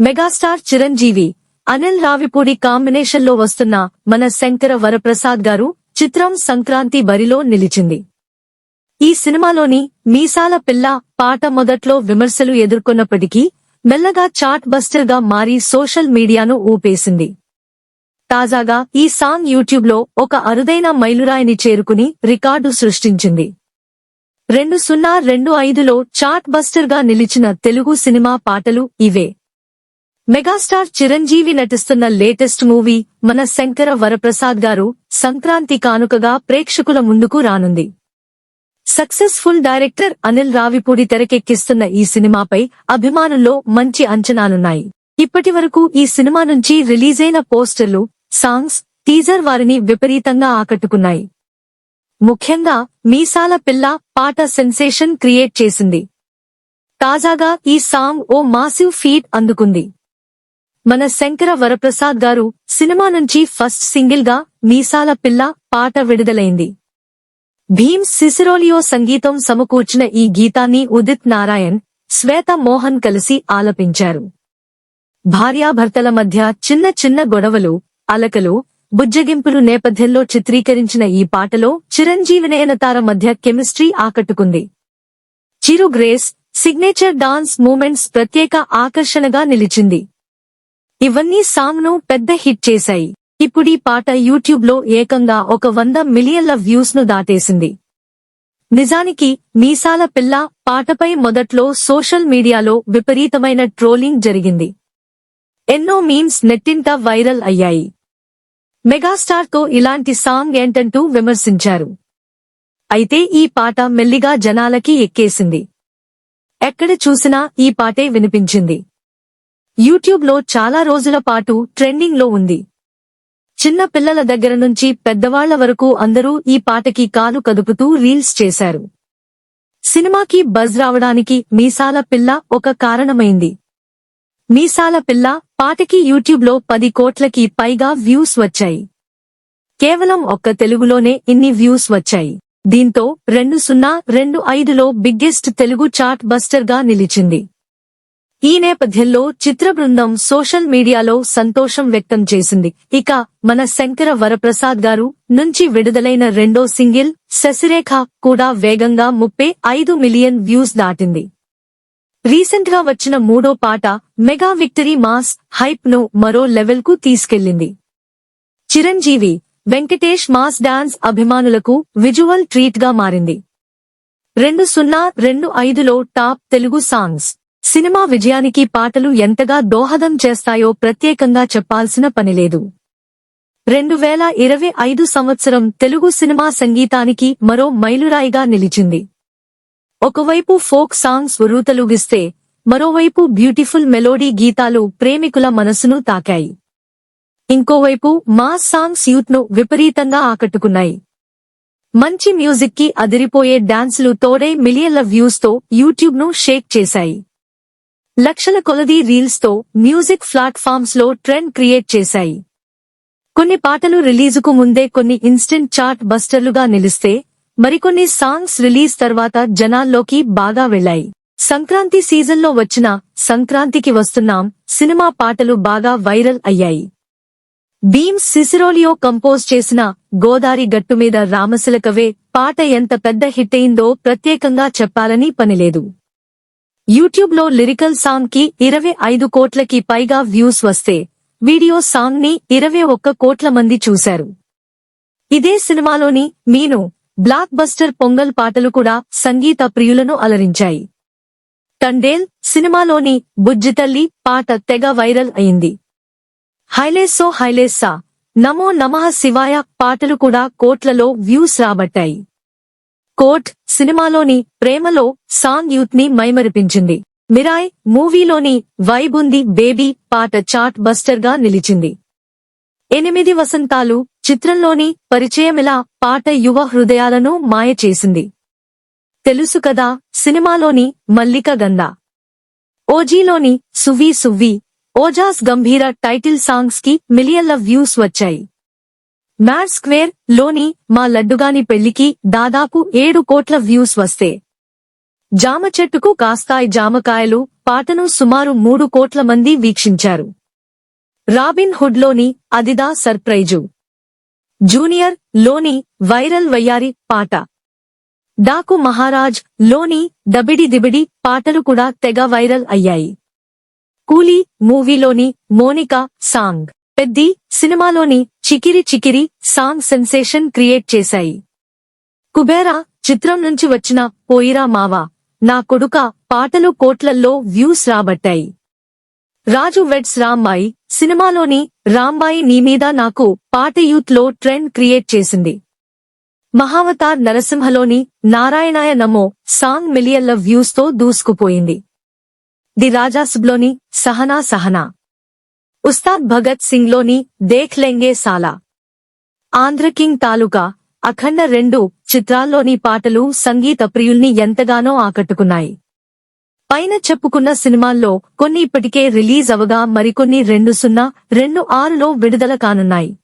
Megastar Chiranjeevi Anil Ravipudi కాంబినేషన్లో వస్తున్న మన శంకర వరప్రసాద్ గారు చిత్రం సంక్రాంతి బరిలో నిలిచింది. ఈ సినిమాలోని మీసాల పిల్ల పాట మొదట్లో విమర్శలు ఎదుర్కొన్నప్పటికీ మెల్లగా చాట్ బస్టర్గా మారి సోషల్ మీడియాను ఊపేసింది. తాజాగా ఈ సాంగ్ యూట్యూబ్లో ఒక అరుదైన మైలురాయిని చేరుకుని రికార్డు సృష్టించింది. రెండు సున్నా రెండు ఐదులో చాట్ బస్టర్గా నిలిచిన తెలుగు సినిమా పాటలు ఇవే. మెగాస్టార్ చిరంజీవి నటిస్తున్న లేటెస్ట్ మూవీ మన శంకర వరప్రసాద్ గారు సంక్రాంతి కానుకగా ప్రేక్షకుల ముందుకు రానుంది. సక్సెస్ఫుల్ డైరెక్టర్ అనిల్ రావిపూడి తెరకెక్కిస్తున్న ఈ సినిమాపై అభిమానుల్లో మంచి అంచనాలున్నాయి. ఇప్పటి వరకు ఈ సినిమా నుంచి రిలీజైన పోస్టర్లు సాంగ్స్ టీజర్ వారిని విపరీతంగా ఆకట్టుకున్నాయి. ముఖ్యంగా మీసాల పిల్ల పాట సెన్సేషన్ క్రియేట్ చేసింది. తాజాగా ఈ సాంగ్ ఓ మాసివ్ ఫీట్ అందుకుంది. మన శంకర వరప్రసాద్ గారు సినిమా నుంచి ఫస్ట్ సింగిల్గా మీసాల పిల్ల పాట విడుదలైంది. భీమ్ సిసిరోలియో సంగీతం సమకూర్చిన ఈ గీతాన్ని ఉదిత్ నారాయణ్ శ్వేత మోహన్ కలిసి ఆలపించారు. భార్యాభర్తల మధ్య చిన్న చిన్న గొడవలు అలకలు బుజ్జగింపులు నేపథ్యంలో చిత్రీకరించిన ఈ పాటలో చిరంజీవి నయనతార మధ్య కెమిస్ట్రీ ఆకట్టుకుంది. Chiru grace signature dance moments ప్రత్యేక ఆకర్షణగా నిలిచింది. ఇవన్నీ సాంగ్ను పెద్ద హిట్ చేశాయి. ఇప్పుడీ పాట యూట్యూబ్లో ఏకంగా ఒక వంద మిలియన్ల వ్యూస్ను దాటేసింది. నిజానికి మీసాల పిల్ల పాటపై మొదట్లో సోషల్ మీడియాలో విపరీతమైన ట్రోలింగ్ జరిగింది. ఎన్నో మీమ్స్ నెట్టింట వైరల్ అయ్యాయి. మెగాస్టార్తో ఇలాంటి సాంగ్ ఏంటంటూ విమర్శించారు. అయితే ఈ పాట మెల్లిగా జనాలకి ఎక్కేసింది. ఎక్కడ చూసినా ఈ పాటే వినిపించింది. యూట్యూబ్లో చాలా రోజుల పాటు ట్రెండింగ్లో ఉంది. చిన్న పిల్లల దగ్గర నుంచి పెద్దవాళ్ళ వరకు అందరూ ఈ పాటకి కాలు కదుపుతూ రీల్స్ చేశారు. సినిమాకి బజ్ రావడానికి మీసాల పిల్ల ఒక కారణమైంది. మీసాల పిల్ల పాటకి యూట్యూబ్లో పది కోట్లకి పైగా వ్యూస్ వచ్చాయి. కేవలం ఒక్క తెలుగులోనే ఇన్ని వ్యూస్ వచ్చాయి. దీంతో రెండు సున్నా రెండు ఐదులో బిగ్గెస్ట్ తెలుగు చాట్ బస్టర్గా నిలిచింది. ఈ నేపథ్యంలో చిత్ర బృందం సోషల్ మీడియాలో సంతోషం వ్యక్తం చేసింది. ఇక మన శంకర వరప్రసాద్ గారు నుంచి విడుదలైన రెండో సింగిల్ శశిరేఖ కూడా వేగంగా ముప్పై ఐదు మిలియన్ వ్యూస్ దాటింది. రీసెంట్గా వచ్చిన మూడో పాట మెగా విక్టరీ మాస్ హైప్ను మరో లెవెల్కు తీసుకెళ్ళింది చిరంజీవి వెంకటేష్ మాస్ డాన్స్ అభిమానులకు విజువల్ ట్రీట్గా మారింది. రెండు సున్నా రెండు ఐదులో టాప్ తెలుగు సాంగ్స్. సినిమా విజయానికి పాటలు ఎంతగా దోహదం చేస్తాయో ప్రత్యేకంగా చెప్పాల్సిన పనిలేదు రెండు వేల ఇరవై ఐదు సంవత్సరం తెలుగు సినిమా సంగీతానికి మరో మైలురాయిగా నిలిచింది. ఒకవైపు ఫోక్ సాంగ్స్ ఉరుతలుగిస్తే మరోవైపు బ్యూటిఫుల్ మెలోడీ గీతాలు ప్రేమికుల మనసును తాకాయి. ఇంకోవైపు మాస్ సాంగ్స్ యూత్ను విపరీతంగా ఆకట్టుకున్నాయి. మంచి మ్యూజిక్కి అదిరిపోయే డాన్సులు తోడై మిలియన్ల వ్యూస్తో యూట్యూబ్ను యూట్యూబ్ను షేక్ చేశాయి. లక్షల కొలది రీల్స్తో మ్యూజిక్ ప్లాట్ఫామ్స్లో ట్రెండ్ క్రియేట్ చేశాయి. కొన్ని పాటలు రిలీజుకు ముందే కొన్ని ఇన్స్టెంట్ చార్ట్ బస్టర్లుగా నిలిస్తే మరికొన్ని సాంగ్స్ రిలీజ్ తర్వాత జనాల్లోకి బాగా వెళ్ళాయి. సంక్రాంతి సీజన్లో వచ్చిన సంక్రాంతికి వస్తున్నాం సినిమా పాటలు బాగా వైరల్ అయ్యాయి. భీమ్ సిసిరోలియో కంపోజ్ చేసిన గోదారి గట్టు మీద రామశిలకవే పాట ఎంత పెద్ద హిట్ అయిందో ప్రత్యేకంగా చెప్పాలని పనిలేదు. యూట్యూబ్లో లిరికల్ సాంగ్కి ఇరవై ఐదు కోట్లకి పైగా వ్యూస్ వస్తే వీడియో సాంగ్ని ఇరవై ఒక్క కోట్ల మంది చూశారు. ఇదే సినిమాలోని మీను బ్లాక్ బస్టర్ పొంగల్ పాటలు కూడా సంగీత ప్రియులను అలరించాయి. టండేల్ సినిమాలోని బుజ్జితల్లి పాట తెగ వైరల్ అయింది. హైలేసో హైలేసా నమో నమః శివాయ పాటలు కూడా కోట్లలో వ్యూస్ రాబట్టాయి. కోట్ సినిమాలోని ప్రేమలో సాంగ్ యూత్ని మైమరిపించింది. మిరాయ్ మూవీలోని వైబుంది బేబీ పాట చాట్ బస్టర్గా నిలిచింది. ఎనిమిది వసంతాలు చిత్రంలోని పరిచయమిలా పాట యువ హృదయాలను మాయ చేసింది. తెలుసు కదా సినిమాలోని మల్లిక గంధ. ఓజీలోని సువ్వి సువ్వి ఓజాస్ గంభీర టైటిల్ సాంగ్స్కి మిలియన్ల వ్యూస్ వచ్చాయి. మ్యాడ్ స్క్వేర్లోని మా లడ్డుగాని పెళ్ళికి దాదాపు ఏడు కోట్ల వ్యూస్ వస్తే. జామ చెట్టుకు కాస్తాయి జామకాయలు పాటను సుమారు మూడు కోట్ల మంది వీక్షించారు. రాబిన్ హుడ్లోని అదిదా సర్ప్రైజు. జూనియర్లోని వైరల్ వయ్యారి పాట. డాకు మహారాజ్లోని దబిడి దిబిడి పాటలు కూడా తెగ వైరల్ అయ్యాయి. కూలీ మూవీలోని మోనికా సాంగ్. పెద్ది సినిమాలోని Chikiri Chikiri song sensation create చేశాయి. కుబేరా చిత్రం నుంచి వచ్చిన పోయిరా మావా నా కొడుక పాటలు కోట్లల్లో వ్యూస్ రాబట్టాయి. రాజు వెడ్స్ రాంబాయి సినిమాలోని రాంబాయి నీమీద నాకు పాట యూత్లో ట్రెండ్ క్రియేట్ చేసింది. మహావతార్ నరసింహలోని నారాయణాయ నమో సాంగ్ మిలియన్ల వ్యూస్తో దూసుకుపోయింది. ది రాజాసుబ్లోని సహనా సహనా. ఉస్తాద్ భగత్ సింగ్లోని దేఖ్ లెంగే సాలా. ఆంధ్ర కింగ్ తాలూకా అఖండ రెండు చిత్రాల్లోని పాటలు సంగీత ప్రియుల్ని ఎంతగానో ఆకట్టుకున్నాయి. పైన చెప్పుకున్న సినిమాల్లో కొన్ని ఇప్పటికే రిలీజ్ అవగా మరికొన్ని రెండు సున్నా రెండు ఆరులో విడుదల కానున్నాయి.